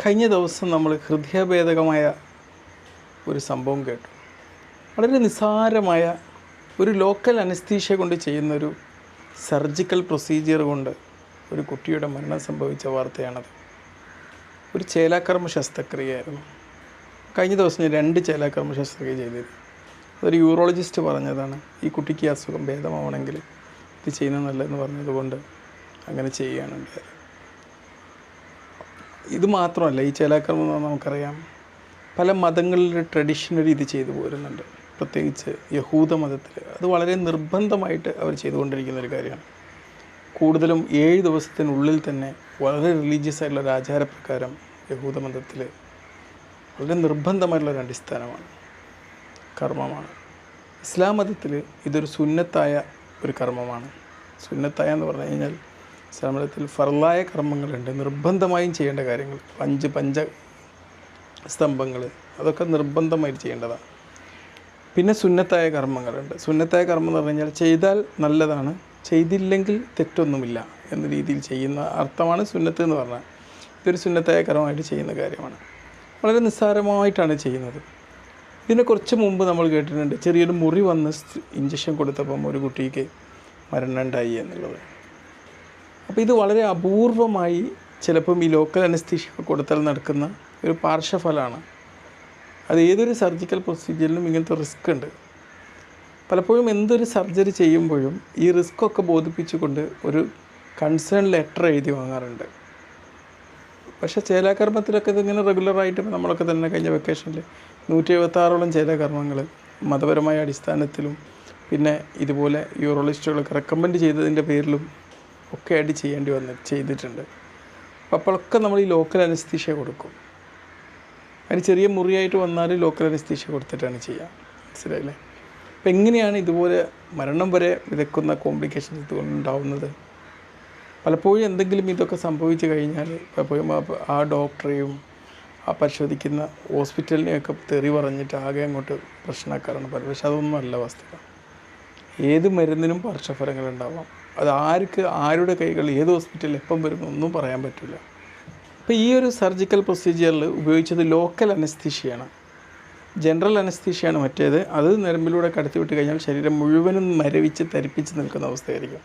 കഴിഞ്ഞ ദിവസം നമ്മൾ ഹൃദയഭേദകമായ ഒരു സംഭവം കേട്ടു. വളരെ നിസ്സാരമായ ഒരു ലോക്കൽ അനസ്തീഷ്യ കൊണ്ട് ചെയ്യുന്നൊരു സർജിക്കൽ പ്രൊസീജിയർ കൊണ്ട് ഒരു കുട്ടിയുടെ മരണം സംഭവിച്ച വാർത്തയാണത്. ഒരു ചേലാകർമ്മ ശസ്ത്രക്രിയയായിരുന്നു. കഴിഞ്ഞ ദിവസം ഞാൻ രണ്ട് ചേലാകർമ്മ ശസ്ത്രക്രിയ ചെയ്തിരുന്നു. അതൊരു യൂറോളജിസ്റ്റ് പറഞ്ഞതാണ് ഈ കുട്ടിക്ക് അസുഖം ഭേദമാവണമെങ്കിൽ ഇത് ചെയ്യുന്നത് നല്ലതെന്ന് പറഞ്ഞതുകൊണ്ട് അങ്ങനെ ചെയ്യുകയാണ് ഉണ്ടായത്. ഇത് മാത്രമല്ല ഈ ചേലാക്രമം എന്ന് പറഞ്ഞാൽ നമുക്കറിയാം പല മതങ്ങളിലെ ട്രഡീഷണലി ഇത് ചെയ്തു പോരുന്നുണ്ട്. പ്രത്യേകിച്ച് യഹൂദ മതത്തിൽ അത് വളരെ നിർബന്ധമായിട്ട് അവർ ചെയ്തുകൊണ്ടിരിക്കുന്ന ഒരു കാര്യമാണ്. കൂടുതലും ഏഴ് ദിവസത്തിനുള്ളിൽ തന്നെ വളരെ റിലീജിയസ് ആയിട്ടുള്ള ഒരു ആചാരപ്രകാരം യഹൂദ മതത്തിൽ വളരെ നിർബന്ധമായിട്ടുള്ള ഒരു അടിസ്ഥാനമാണ് കർമ്മമാണ്. ഇസ്ലാം മതത്തിൽ ഇതൊരു സുന്നത്തായ ഒരു കർമ്മമാണ്. സുന്നത്തായ എന്ന് പറഞ്ഞു കഴിഞ്ഞാൽ ഇസ്ലാം മതത്തിൽ ഫർലായ കർമ്മങ്ങളുണ്ട്. നിർബന്ധമായും ചെയ്യേണ്ട കാര്യങ്ങൾ. അഞ്ച് പഞ്ച സ്തംഭങ്ങൾ. അതൊക്കെ നിർബന്ധമായിട്ട് ചെയ്യേണ്ടതാണ്. പിന്നെ സുന്നത്തായ കർമ്മങ്ങളുണ്ട്. സുന്നത്തായ കർമ്മം എന്ന് പറഞ്ഞു കഴിഞ്ഞാൽ ചെയ്താൽ നല്ലതാണ് ചെയ്തില്ലെങ്കിൽ തെറ്റൊന്നുമില്ല എന്ന രീതിയിൽ ചെയ്യുന്ന അർത്ഥമാണ് സുന്നത്ത് എന്ന് പറഞ്ഞാൽ. ഇതൊരു സുന്നത്തായ കർമ്മമായിട്ട് ചെയ്യുന്ന കാര്യമാണ്. വളരെ നിസ്സാരമായിട്ടാണ് ചെയ്യുന്നത്. ഇതിനെ കുറച്ച് മുമ്പ് നമ്മൾ കേട്ടിട്ടുണ്ട്. ചെറിയൊരു മുറി വന്ന് ഇഞ്ചക്ഷൻ കൊടുത്തപ്പം ഒരു കുട്ടിക്ക് മരണം ഉണ്ടായി എന്നുള്ളത്. അപ്പോൾ ഇത് വളരെ അപൂർവമായി ചിലപ്പം ഈ ലോക്കൽ അനസ്തീഷ്യ കൊടുത്താൽ നടക്കുന്ന ഒരു പാർശ്വഫലമാണ്. അത് ഏതൊരു സർജിക്കൽ പ്രൊസീജിയറിലും ഇങ്ങനത്തെ റിസ്ക് ഉണ്ട്. പലപ്പോഴും എന്തൊരു സർജറി ചെയ്യുമ്പോഴും ഈ റിസ്ക്കൊക്കെ ബോധിപ്പിച്ചുകൊണ്ട് ഒരു കൺസേൺ ലെറ്റർ എഴുതി വാങ്ങാറുണ്ട്. പക്ഷേ ചേലാകർമ്മത്തിലൊക്കെ ഇതിങ്ങനെ റെഗുലറായിട്ട് നമ്മളൊക്കെ തന്നെ കഴിഞ്ഞ വെക്കേഷനിൽ നൂറ്റി എഴുപത്താറോളം ചേലാകർമ്മങ്ങൾ മതപരമായ അടിസ്ഥാനത്തിലും പിന്നെ ഇതുപോലെ യൂറോളിസ്റ്റുകളൊക്കെ റെക്കമെൻഡ് ചെയ്തതിന്റെ പേരിലും ഒക്കെ ആയിട്ട് ചെയ്യേണ്ടി വന്ന് ചെയ്തിട്ടുണ്ട്. അപ്പോഴൊക്കെ നമ്മൾ ഈ ലോക്കൽ അനസ്തീഷ്യ കൊടുക്കും. അതിന് ചെറിയ മുറിയായിട്ട് വന്നാൽ ലോക്കൽ അനസ്തീഷ്യ കൊടുത്തിട്ടാണ് ചെയ്യുക. മനസ്സിലായില്ലേ? അപ്പം എങ്ങനെയാണ് ഇതുപോലെ മരണം വരെ വിതക്കുന്ന കോംപ്ലിക്കേഷൻസ് ഇതുകൊണ്ട് ഉണ്ടാവുന്നത് പലപ്പോഴും എന്തെങ്കിലും ഇതൊക്കെ സംഭവിച്ചു കഴിഞ്ഞാൽ പലപ്പോഴും ആ ഡോക്ടറെയും ആ പരിശോധിക്കുന്ന ഹോസ്പിറ്റലിനെയൊക്കെ തെറി പറഞ്ഞിട്ട് ആകെ അങ്ങോട്ട് പ്രശ്നക്കാരാണ്. പല പക്ഷെ അതൊന്നും അല്ല വസ്തുത ഏത് മരുന്നിനും പാർശ്വഫലങ്ങൾ ഉണ്ടാവാം. അത് ആർക്ക് ആരുടെ കൈകൾ ഏത് ഹോസ്പിറ്റലിൽ എപ്പം വരുന്നൊന്നും പറയാൻ പറ്റില്ല അപ്പോൾ ഈ ഒരു സർജിക്കൽ പ്രൊസീജിയറിൽ ഉപയോഗിച്ചത് ലോക്കൽ അനസ്തീഷ്യയാണ് ജനറൽ അനസ്തീഷ്യയാണ് മറ്റേത്. അത് നരമ്പിലൂടെ കടത്തി വിട്ട് കഴിഞ്ഞാൽ ശരീരം മുഴുവനും മരവിച്ച് തരിപ്പിച്ച് നിൽക്കുന്ന അവസ്ഥയായിരിക്കും.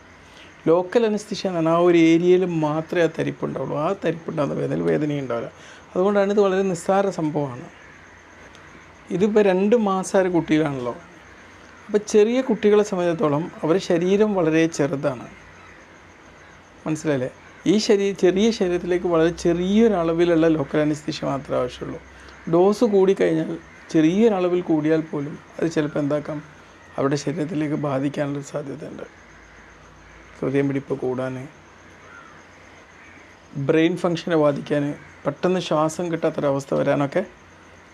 ലോക്കൽ അനസ്തീഷ്യ എന്ന് പറഞ്ഞാൽ ആ ഒരു ഏരിയയിൽ മാത്രമേ ആ തരിപ്പുണ്ടാവുള്ളൂ. ആ തരിപ്പുണ്ടാകുന്ന വേദന വേദനയും ഉണ്ടാവില്ല. അതുകൊണ്ടാണ് ഇത് വളരെ നിസ്സാര സംഭവമാണ്. ഇതിപ്പോൾ രണ്ട് മാസം മാസമായ കുട്ടികളാണല്ലോ. അപ്പോൾ ചെറിയ കുട്ടികളെ സംബന്ധിച്ചിടത്തോളം അവരുടെ ശരീരം വളരെ ചെറുതാണ്. മനസ്സിലായില്ലേ? ഈ ശരീ ചെറിയ ശരീരത്തിലേക്ക് വളരെ ചെറിയൊരളവിലുള്ള ലോക്കൽ അനസ്തീഷ മാത്രമേ ആവശ്യമുള്ളൂ. ഡോസ് കൂടിക്കഴിഞ്ഞാൽ ചെറിയൊരളവിൽ കൂടിയാൽ പോലും അത് ചിലപ്പോൾ എന്താക്കാം? അവരുടെ ശരീരത്തിലേക്ക് ബാധിക്കാനുള്ള സാധ്യതയുണ്ട്. ഹൃദയം പിടിപ്പ് കൂടാൻ ബ്രെയിൻ ഫങ്ഷനെ ബാധിക്കാൻ പെട്ടെന്ന് ശ്വാസം കിട്ടാത്തൊരവസ്ഥ വരാനൊക്കെ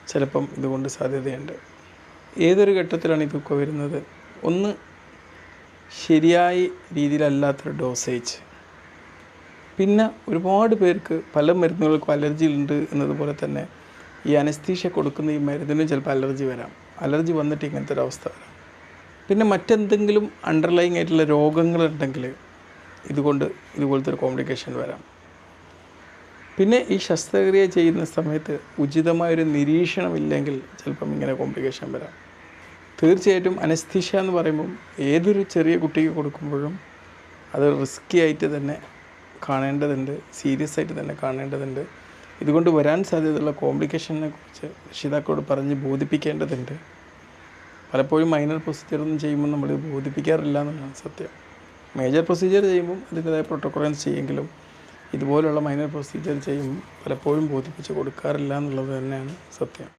ചിലപ്പം ഇതുകൊണ്ട് സാധ്യതയുണ്ട്. ഏതൊരു ഘട്ടത്തിലാണ് ഇതൊക്കെ വരുന്നത്? ഒന്ന് ശരിയായ രീതിയിലല്ലാത്തൊരു ഡോസേജ് പിന്നെ ഒരുപാട് പേർക്ക് പല മരുന്നുകൾക്കും അലർജി ഉണ്ട് എന്നതുപോലെ തന്നെ ഈ അനസ്തീഷ കൊടുക്കുന്ന ഈ മരുന്നിനും ചിലപ്പോൾ അലർജി വരാം. അലർജി വന്നിട്ട് ഇങ്ങനത്തെ ഒരു അവസ്ഥ വരാം. പിന്നെ മറ്റെന്തെങ്കിലും അണ്ടർലൈങ് ആയിട്ടുള്ള രോഗങ്ങളുണ്ടെങ്കിൽ ഇതുകൊണ്ട് ഇതുപോലത്തെ ഒരു കോംപ്ലിക്കേഷൻ വരാം. പിന്നെ ഈ ശസ്ത്രക്രിയ ചെയ്യുന്ന സമയത്ത് ഉചിതമായൊരു നിരീക്ഷണമില്ലെങ്കിൽ ചിലപ്പം ഇങ്ങനെ കോംപ്ലിക്കേഷൻ വരാം. തീർച്ചയായിട്ടും അനസ്തീഷ്യ എന്ന് പറയുമ്പം ഏതൊരു ചെറിയ കുട്ടിക്ക് കൊടുക്കുമ്പോഴും അത് റിസ്ക്കി ആയിട്ട് തന്നെ കാണേണ്ടതുണ്ട് സീരിയസ് ആയിട്ട് തന്നെ കാണേണ്ടതുണ്ട്. ഇതുകൊണ്ട് വരാൻ സാധ്യതയുള്ള കോംപ്ലിക്കേഷനെ കുറിച്ച് രക്ഷിതാക്കളോട് പറഞ്ഞ് ബോധിപ്പിക്കേണ്ടതുണ്ട്. പലപ്പോഴും മൈനർ പ്രൊസീജിയർ ഒന്നും ചെയ്യുമ്പോൾ നമ്മൾ ബോധിപ്പിക്കാറില്ല എന്നുള്ളതാണ് സത്യം. മേജർ പ്രൊസീജിയർ ചെയ്യുമ്പം അതിന്റെതായ പ്രോട്ടോകോൾസ് ചെയ്യുമെങ്കിലും ഇതുപോലുള്ള മൈനർ പ്രൊസീജിയർ ചെയ്യുമ്പോൾ പലപ്പോഴും ബോധിപ്പിച്ച് കൊടുക്കാറില്ല എന്നുള്ളത് തന്നെയാണ് സത്യം.